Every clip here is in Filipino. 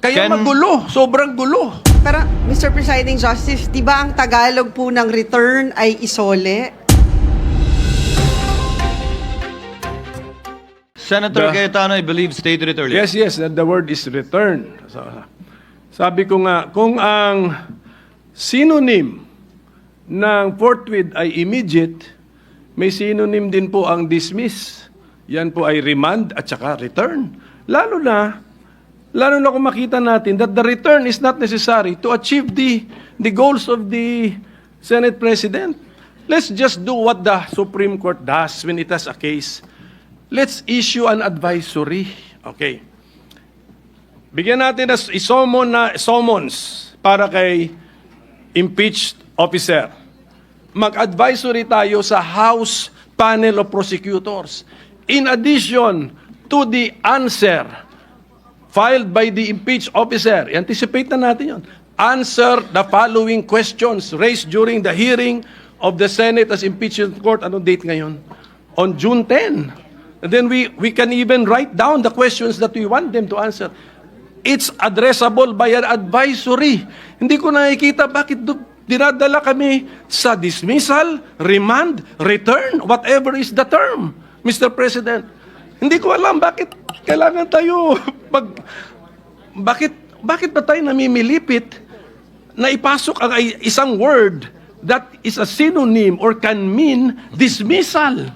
Kaya Can- magulo, sobrang gulo. Pero, Mr. Presiding Justice, di ba ang Tagalog po ng return ay isole? Senator The- Cayetano, I believe, stated it earlier. Yes, yes, and the word is return. So, sabi ko nga, kung ang synonym ng forthwith ay immediate, may synonym din po ang dismiss. Yan po ay remand at saka return. Lalo na, lalo na kung makita natin that the return is not necessary to achieve the, the goals of the Senate President. Let's just do what the Supreme Court does when it has a case. Let's issue an advisory. Okay. Bigyan natin ng isomon na summons para kay impeached officer. Mag-advisory tayo sa House Panel of Prosecutors. In addition to the answer filed by the impeached officer, anticipate na natin yon. Answer the following questions raised during the hearing of the Senate as impeachment court. Anong date ngayon? On June 10. And then we, we can even write down the questions that we want them to answer. It's addressable by an advisory. Hindi ko nakikita bakit do- dinadala kami sa dismissal, remand, return, whatever is the term, Mr. President. Hindi ko alam bakit kailangan tayo mag bakit bakit ba tayo namimilipit na ipasok ang isang word that is a synonym or can mean dismissal.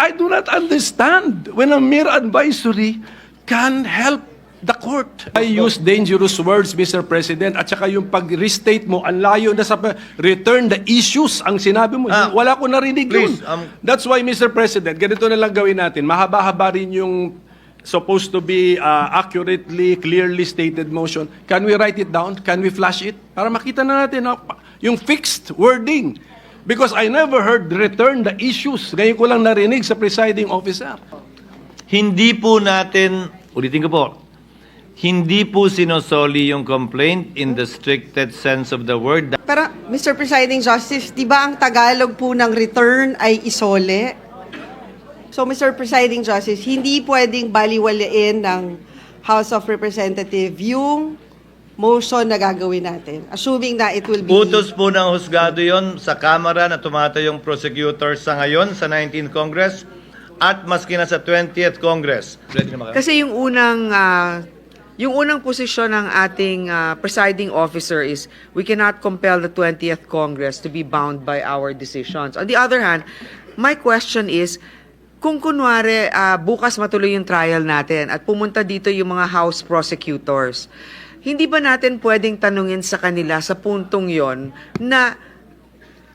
I do not understand when a mere advisory can help the court. I use dangerous words, Mr. President, at saka yung pag-restate mo, ang layo na sa return the issues ang sinabi mo. Ah, Wala ko narinig please, yun. um, That's why, Mr. President, ganito na lang gawin natin. Mahaba-haba rin yung supposed to be uh, accurately, clearly stated motion. Can we write it down? Can we flash it? Para makita na natin no? yung fixed wording. Because I never heard return the issues. Ngayon ko lang narinig sa presiding officer. Hindi po natin, ulitin ko po, hindi po sinosoli yung complaint in the stricted sense of the word. Pero, Mr. Presiding Justice, di ba ang Tagalog po ng return ay isole? So, Mr. Presiding Justice, hindi pwedeng baliwalain ng House of Representative yung motion na gagawin natin. Assuming na it will be... Utos po ng husgado yon sa Kamara na tumatayong prosecutor sa ngayon sa 19th Congress at maski na sa 20th Congress. Ready na? Kasi yung unang ah, yung unang posisyon ng ating ah, presiding officer is we cannot compel the 20th Congress to be bound by our decisions. On the other hand, my question is kung kunwari ah, bukas matuloy yung trial natin at pumunta dito yung mga house prosecutors, hindi ba natin pwedeng tanungin sa kanila sa puntong yon na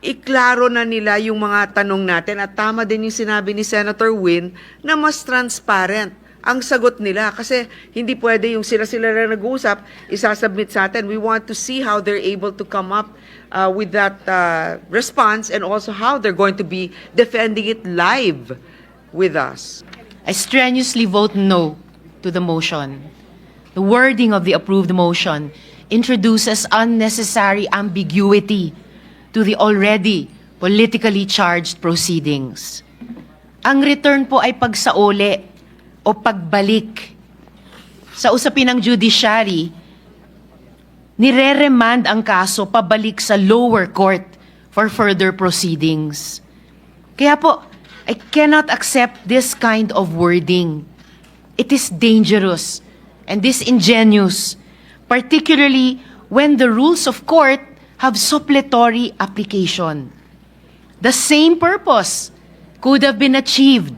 iklaro na nila yung mga tanong natin at tama din yung sinabi ni Senator Win na mas transparent ang sagot nila kasi hindi pwede yung sila-sila na nag-uusap, isasubmit sa atin. We want to see how they're able to come up uh, with that uh, response and also how they're going to be defending it live with us. I strenuously vote no to the motion. The wording of the approved motion introduces unnecessary ambiguity to the already politically charged proceedings. Ang return po ay pagsauli o pagbalik. Sa usapin ng judiciary, nire-remand ang kaso pabalik sa lower court for further proceedings. Kaya po, I cannot accept this kind of wording. It is dangerous and disingenuous, particularly when the rules of court have suppletory application. The same purpose could have been achieved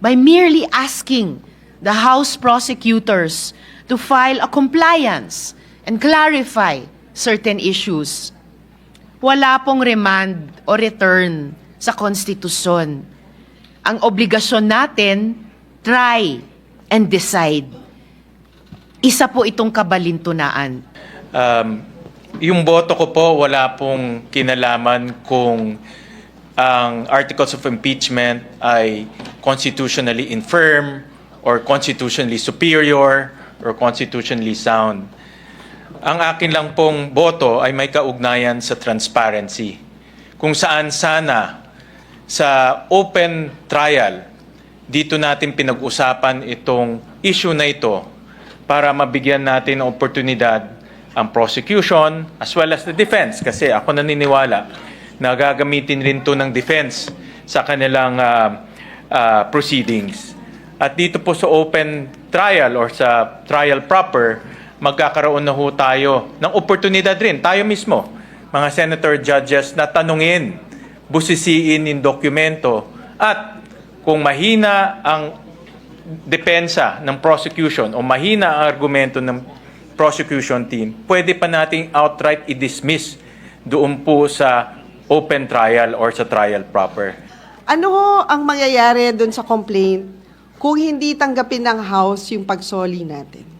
by merely asking the House prosecutors to file a compliance and clarify certain issues. Wala pong remand o return sa konstitusyon. Ang obligasyon natin, try and decide. Isa po itong kabalintunaan. Um, yung boto ko po, wala pong kinalaman kung ang articles of impeachment ay constitutionally infirm or constitutionally superior or constitutionally sound. Ang akin lang pong boto ay may kaugnayan sa transparency. Kung saan sana sa open trial, dito natin pinag-usapan itong issue na ito para mabigyan natin ng oportunidad ang prosecution as well as the defense kasi ako naniniwala na gagamitin rin to ng defense sa kanilang ah, ah, proceedings. At dito po sa open trial or sa trial proper, magkakaroon na ho tayo ng oportunidad rin, tayo mismo, mga senator judges na tanungin, busisiin in dokumento at kung mahina ang depensa ng prosecution o mahina ang argumento ng prosecution team, pwede pa nating outright i-dismiss doon po sa open trial or sa trial proper. Ano ang mangyayari doon sa complaint kung hindi tanggapin ng House yung pagsoli natin?